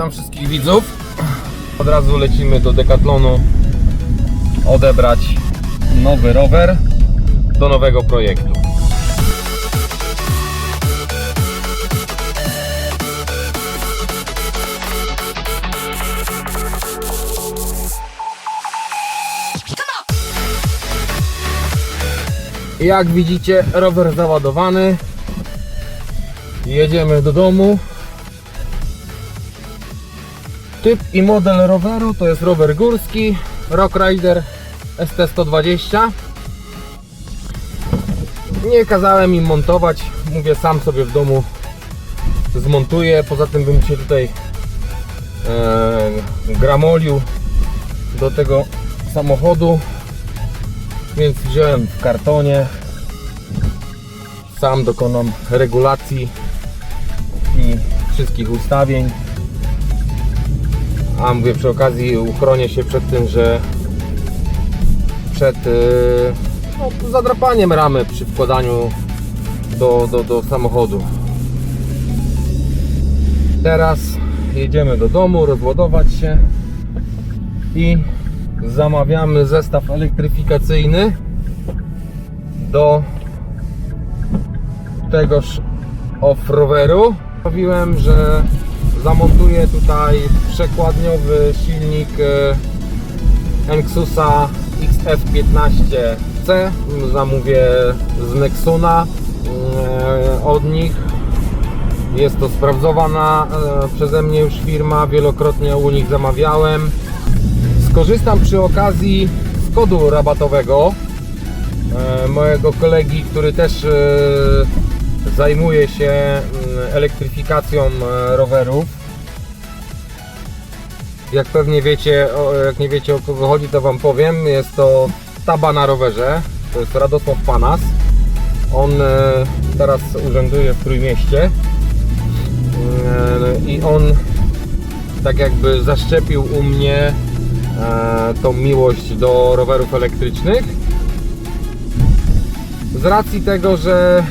Witam wszystkich widzów. Od razu lecimy do Decathlonu odebrać nowy rower do nowego projektu. Jak widzicie, rower załadowany. Jedziemy do domu. Typ i model roweru to jest rower górski Rock Rider ST120. Nie kazałem im montować, mówię sam sobie w domu zmontuję. Poza tym bym się tutaj e, gramolił do tego samochodu, więc wziąłem w kartonie. Sam dokonam regulacji i wszystkich ustawień. A mówię przy okazji uchronię się przed tym, że przed yy, no, zadrapaniem ramy przy wkładaniu do, do, do samochodu. Teraz jedziemy do domu, rozładować się i zamawiamy zestaw elektryfikacyjny do tegoż off-roweru. Mówiłem, że zamontuję tutaj przekładniowy silnik e, Enxusa XF15C. Zamówię z Nexuna e, od nich. Jest to sprawdzowana e, przeze mnie już firma, wielokrotnie u nich zamawiałem. Skorzystam przy okazji z kodu rabatowego mojego kolegi, który też zajmuje się mm, elektryfikacją e, rowerów. Jak pewnie wiecie, jak nie wiecie o kogo chodzi, to Wam powiem. Jest to Taba na rowerze. To jest Radosław Panas. On e, teraz urzęduje w Trójmieście. E, I on tak jakby zaszczepił u mnie tą miłość do rowerów elektrycznych. Z racji tego, że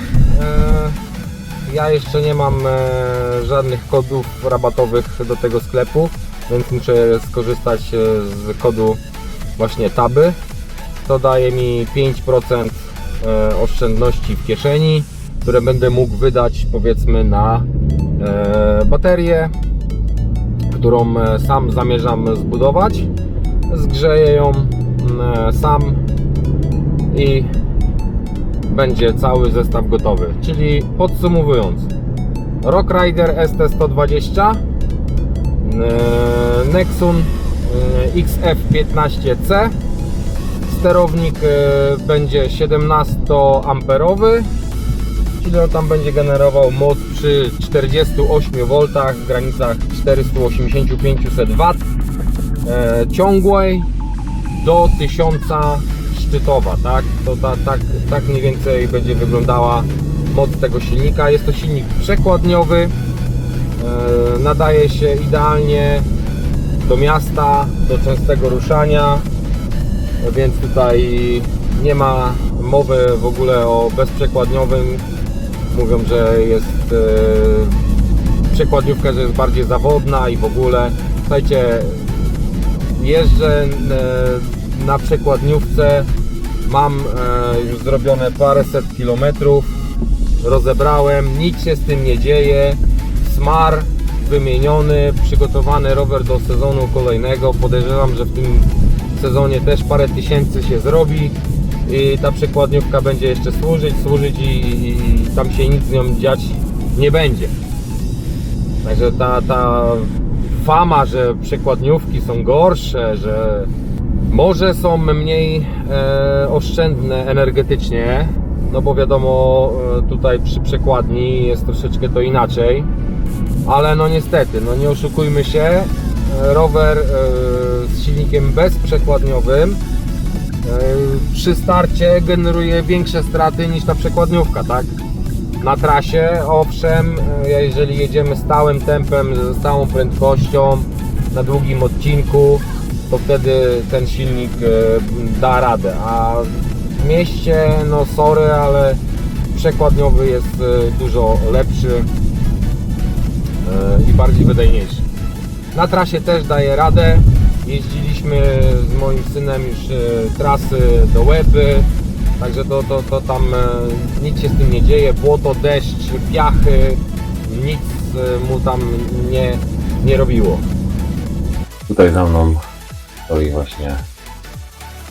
ja jeszcze nie mam e, żadnych kodów rabatowych do tego sklepu, więc muszę skorzystać e, z kodu właśnie taby. To daje mi 5% e, oszczędności w kieszeni, które będę mógł wydać powiedzmy na e, baterię, którą e, sam zamierzam zbudować. Zgrzeję ją mm, e, sam i będzie cały zestaw gotowy. Czyli podsumowując, Rock Rider ST120, e, Nexun e, XF15C, sterownik e, będzie 17 amperowy, czyli on tam będzie generował moc przy 48 V w granicach 480-500 W e, ciągłej do 1000 szczytowa, tak? To ta, tak, tak mniej więcej będzie wyglądała moc tego silnika. Jest to silnik przekładniowy, e, nadaje się idealnie do miasta, do częstego ruszania, więc tutaj nie ma mowy w ogóle o bezprzekładniowym. Mówią, że jest e, przekładniówka, że jest bardziej zawodna i w ogóle. Słuchajcie, jeżdżę e, na przekładniówce, mam e, już zrobione paręset kilometrów, rozebrałem, nic się z tym nie dzieje, smar wymieniony, przygotowany rower do sezonu kolejnego, podejrzewam, że w tym sezonie też parę tysięcy się zrobi i ta przekładniówka będzie jeszcze służyć, służyć i, i tam się nic z nią dziać nie będzie. Także ta, ta fama, że przekładniówki są gorsze, że może są mniej e, oszczędne energetycznie, no bo wiadomo, e, tutaj przy przekładni jest troszeczkę to inaczej, ale no niestety, no nie oszukujmy się, e, rower e, z silnikiem bezprzekładniowym e, przy starcie generuje większe straty niż ta przekładniówka, tak? Na trasie, owszem, jeżeli jedziemy stałym tempem, ze stałą prędkością, na długim odcinku, to wtedy ten silnik e, da radę, a w mieście, no sorry, ale przekładniowy jest e, dużo lepszy e, i bardziej wydajniejszy. Na trasie też daje radę. Jeździliśmy z moim synem już trasy do Łeby, także to, to, to tam nic się z tym nie dzieje. Błoto, deszcz, piachy, nic mu tam nie, nie robiło. Tutaj za mną stoi właśnie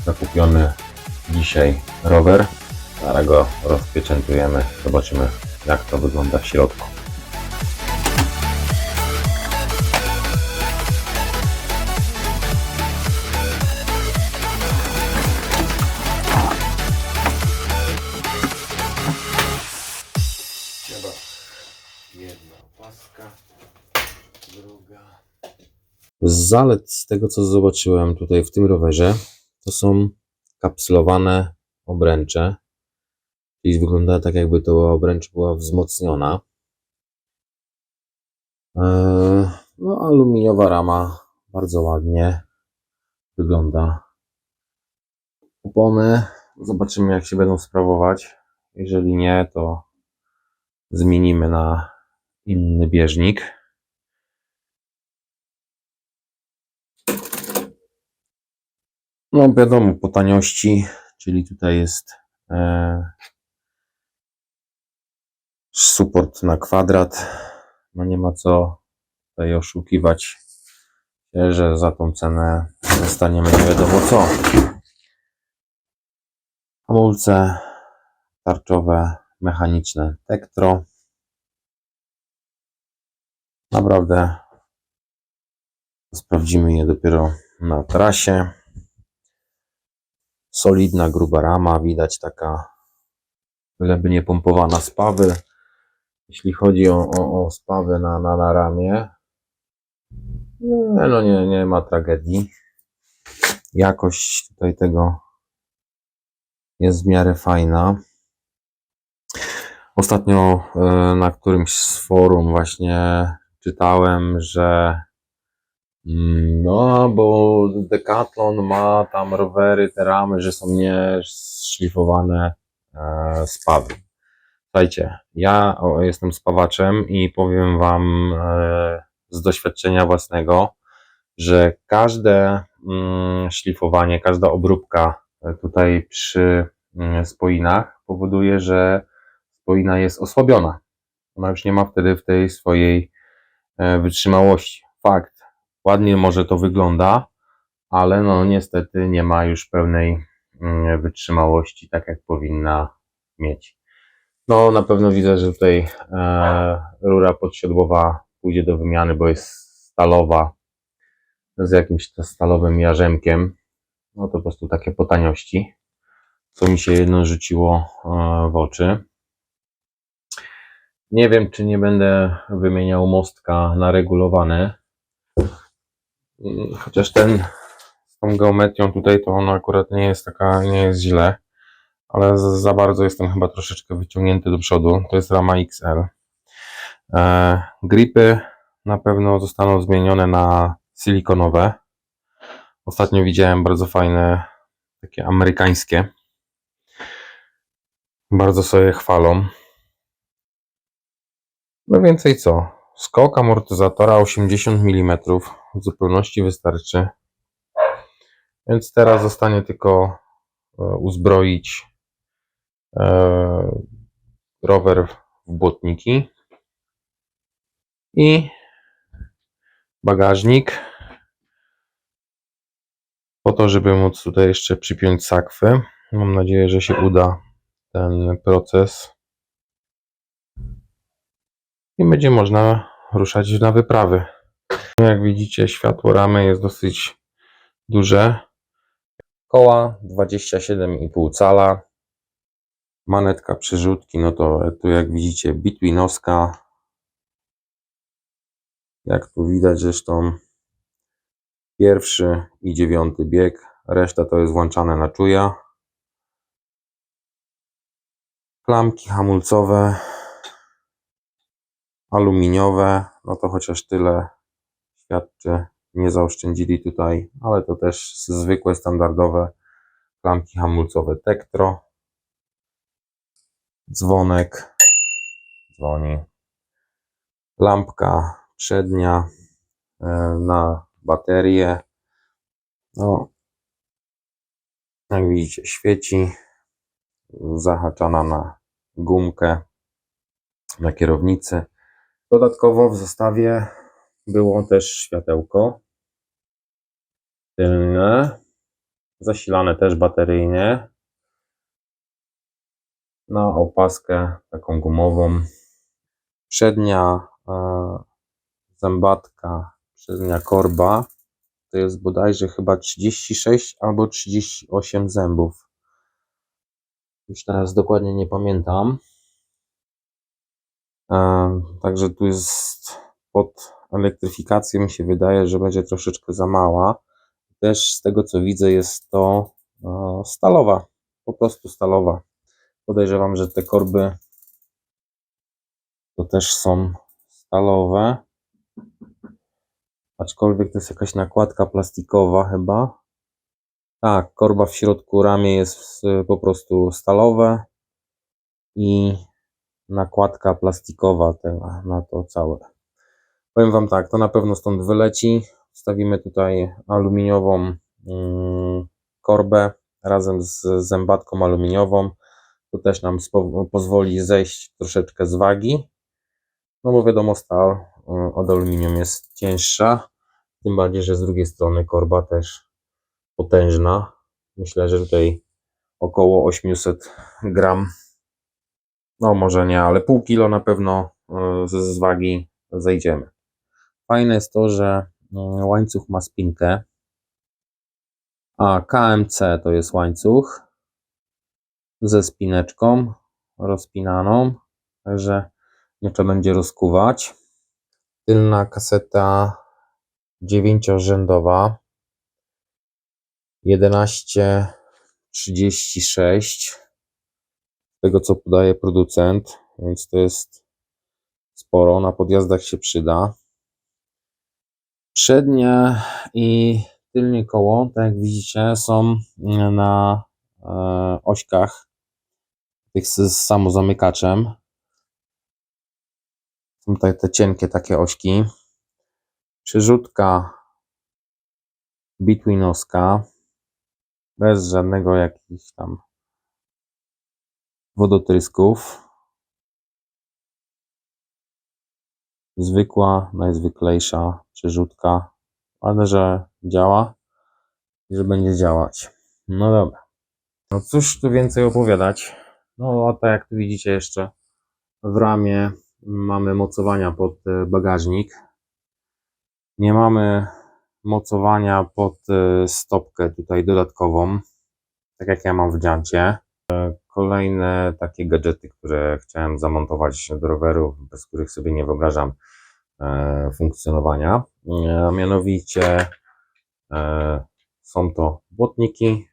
zakupiony dzisiaj rower. Zaraz go rozpieczętujemy. Zobaczymy jak to wygląda w środku. Zalet z tego co zobaczyłem tutaj w tym rowerze, to są kapslowane obręcze. Czyli wygląda tak jakby to obręcz była wzmocniona. Eee, No, aluminiowa rama bardzo ładnie wygląda. Opony zobaczymy jak się będą sprawować. Jeżeli nie, to zmienimy na inny bieżnik. No wiadomo, po taniości, czyli tutaj jest e, support na kwadrat. No nie ma co tutaj oszukiwać że za tą cenę dostaniemy nie wiadomo co. Hamulce tarczowe, mechaniczne Tektro. Naprawdę sprawdzimy je dopiero na trasie solidna, gruba rama, widać taka byleby nie pompowana spawy. Jeśli chodzi o, o, o spawę na, na, na ramię, nie, no nie, nie ma tragedii. Jakość tutaj tego jest w miarę fajna. Ostatnio e, na którymś z forum właśnie czytałem, że No, bo Decathlon ma tam rowery, te ramy, że są nieszlifowane e, spawy. Słuchajcie, ja jestem spawaczem i powiem Wam e, z doświadczenia własnego, że każde mm, szlifowanie, każda obróbka e, tutaj przy mm, spoinach powoduje, że spoina jest osłabiona. Ona już nie ma wtedy w tej swojej e, wytrzymałości. Fakt, ładnie może to wygląda, ale no niestety nie ma już pełnej mm, wytrzymałości, tak jak powinna mieć. No na pewno widzę, że tutaj e, rura podsiodłowa pójdzie do wymiany, bo jest stalowa z jakimś ta- stalowym jarzemkiem. No to po prostu takie po taniości, co mi się jedno rzuciło e, w oczy. Nie wiem, czy nie będę wymieniał mostka na regulowany, Chociaż ten z tą geometrią tutaj to ona akurat nie jest taka, nie jest źle, ale za, za bardzo jestem chyba troszeczkę wyciągnięty do przodu. To jest rama XL. E, gripy na pewno zostaną zmienione na silikonowe. Ostatnio widziałem bardzo fajne, takie amerykańskie. Bardzo sobie chwalą. No więcej co? Skok amortyzatora 80 mm w zupełności wystarczy. Więc teraz zostanie tylko e, uzbroić e, rower w błotniki i bagażnik po to, żeby móc tutaj jeszcze przypiąć sakwy. Mam nadzieję, że się uda ten proces i będzie można ruszać na wyprawy. Jak widzicie, światło ramy jest dosyć duże. Koła 27,5 cala. Manetka przerzutki, no to tu jak widzicie bitwinowska. Jak tu widać zresztą pierwszy i dziewiąty bieg. Reszta to jest włączane na czuja. Klamki hamulcowe aluminiowe, no to chociaż tyle świadczy, nie zaoszczędzili tutaj, ale to też zwykłe, standardowe klamki hamulcowe Tektro. Dzwonek, dzwoni. Lampka przednia, e, na baterię. No, jak widzicie, świeci, zahaczana na gumkę na kierownicy. Dodatkowo w zestawie było też światełko tylne, zasilane też bateryjnie na opaskę taką gumową. Przednia e, zębatka, przednia korba to jest bodajże chyba 36 albo 38 zębów. Już teraz dokładnie nie pamiętam. E, Także tu jest pod elektryfikacją mi się wydaje, że będzie troszeczkę za mała. Też z tego co widzę jest to e, stalowa, po prostu stalowa. Podejrzewam, że te korby to też są stalowe. Aczkolwiek to jest jakaś nakładka plastikowa chyba. Tak, korba w środku ramię jest y, po prostu stalowe i nakładka plastikowa na to całe. Powiem Wam tak, to na pewno stąd wyleci. Wstawimy tutaj aluminiową mm, korbę razem z zębatką aluminiową. To też nam pozwoli zejść troszeczkę z wagi. No bo wiadomo, stal y, od aluminium jest cięższa. Tym bardziej, że z drugiej strony korba też potężna. Myślę, że tutaj około 800 gram. No może nie, ale pół kilo na pewno y, z, wagi zejdziemy. Fajne jest to, że y, łańcuch ma spinkę. A KMC to jest łańcuch ze spineczką rozpinaną. Także nie trzeba będzie rozkuwać. Tylna kaseta dziewięciorzędowa 1136 z tego co podaje producent, więc to jest sporo, na podjazdach się przyda. Przednie i tylnie koło, tak jak widzicie, są na e, ośkach tych z samozamykaczem. Są tutaj te cienkie takie ośki. Przerzutka bitwinowska, bez żadnego jakichś tam wodotrysków. Zwykła, najzwyklejsza przerzutka, ale że działa i że będzie działać. No dobra. No cóż tu więcej opowiadać. No a tak jak tu widzicie jeszcze w ramię mamy mocowania pod e, bagażnik. Nie mamy mocowania pod e, stopkę tutaj dodatkową, tak jak ja mam w dziancie. Kolejne takie gadżety, które chciałem zamontować do rowerów, bez których sobie nie wyobrażam e, funkcjonowania. E, A mianowicie e, są to błotniki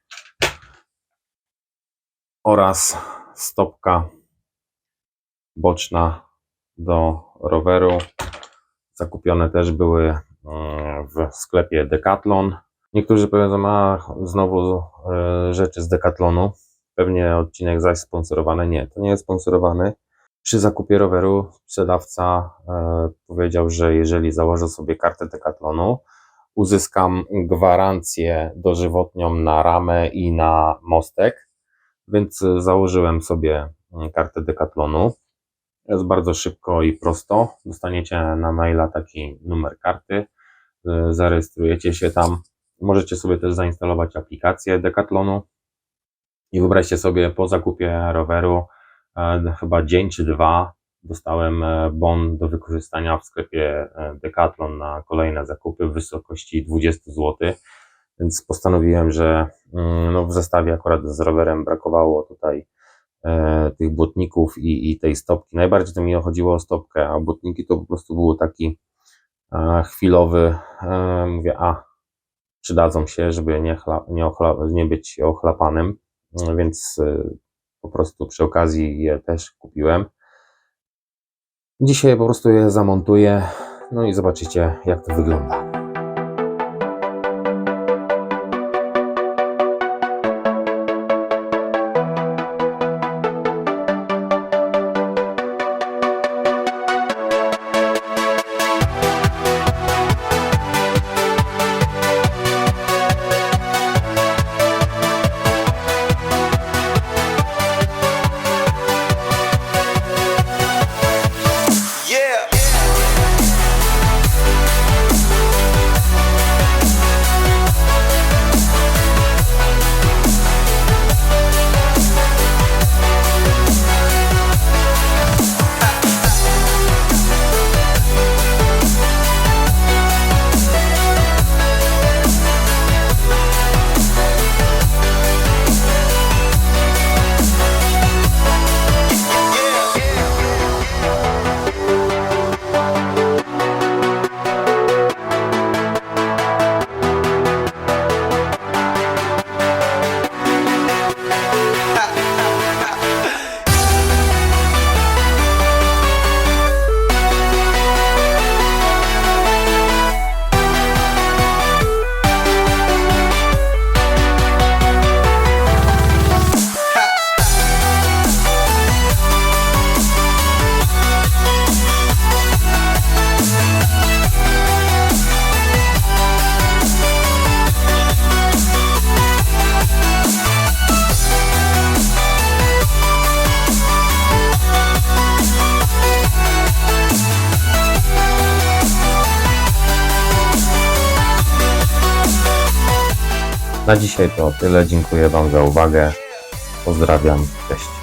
oraz stopka boczna do roweru. Zakupione też były w sklepie Decathlon. Niektórzy powiedzą, a znowu rzeczy z Decathlonu. Pewnie odcinek zaś sponsorowany. Nie, to nie jest sponsorowany. Przy zakupie roweru sprzedawca e, powiedział, że jeżeli założę sobie kartę Decathlonu, uzyskam gwarancję dożywotnią na ramę i na mostek, więc e, założyłem sobie mm, kartę Decathlonu. Jest bardzo szybko i prosto. Dostaniecie na maila taki numer karty, y, zarejestrujecie się tam. Możecie sobie też zainstalować aplikację Decathlonu i wyobraźcie sobie po zakupie roweru, e, chyba dzień czy dwa, dostałem e, bon do wykorzystania w sklepie e, Decathlon na kolejne zakupy w wysokości 20 zł. Więc postanowiłem, że mm, no, w zestawie akurat z rowerem brakowało tutaj e, tych błotników i, i tej stopki. Najbardziej to mi chodziło o stopkę, a błotniki to po prostu był taki e, chwilowy, e, mówię, a przydadzą się, żeby nie, chla, nie, ochla, nie być ochlapanym, więc e, po prostu przy okazji je też kupiłem. Dzisiaj po prostu je zamontuję, no i zobaczycie jak to wygląda. Na dzisiaj to tyle. Dziękuję Wam za uwagę. Pozdrawiam. Cześć.